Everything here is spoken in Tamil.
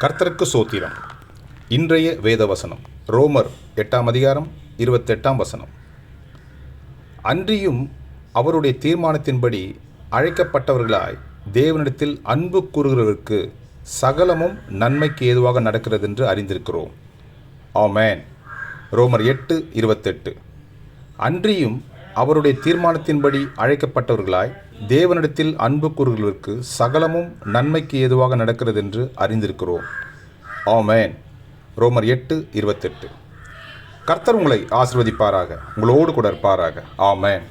கர்த்தருக்கு சோத்திரம். இன்றைய வேத வசனம் ரோமர் எட்டாம் அதிகாரம் இருபத்தெட்டாம் வசனம். அன்றியும் அவருடைய தீர்மானத்தின்படி அழைக்கப்பட்டவர்களாய் தேவனிடத்தில் அன்பு கூறுகிறவருக்கு சகலமும் நன்மைக்கு ஏதுவாக நடக்கிறது என்று அறிந்திருக்கிறோம். ஆமேன். ரோமர் எட்டு இருபத்தெட்டு. அன்றியும் அவருடைய தீர்மானத்தின்படி அழைக்கப்பட்டவர்களாய் தேவனிடத்தில் அன்பு கூறுகளுக்கு சகலமும் நன்மைக்கு ஏதுவாக நடக்கிறது என்று அறிந்திருக்கிறோம். ஆமேன். ரோமர் எட்டு இருபத்தெட்டு. கர்த்தர் உங்களை ஆசிர்வதிப்பாராக உங்களோடு கூட இருப்பாராக. ஆமேன்.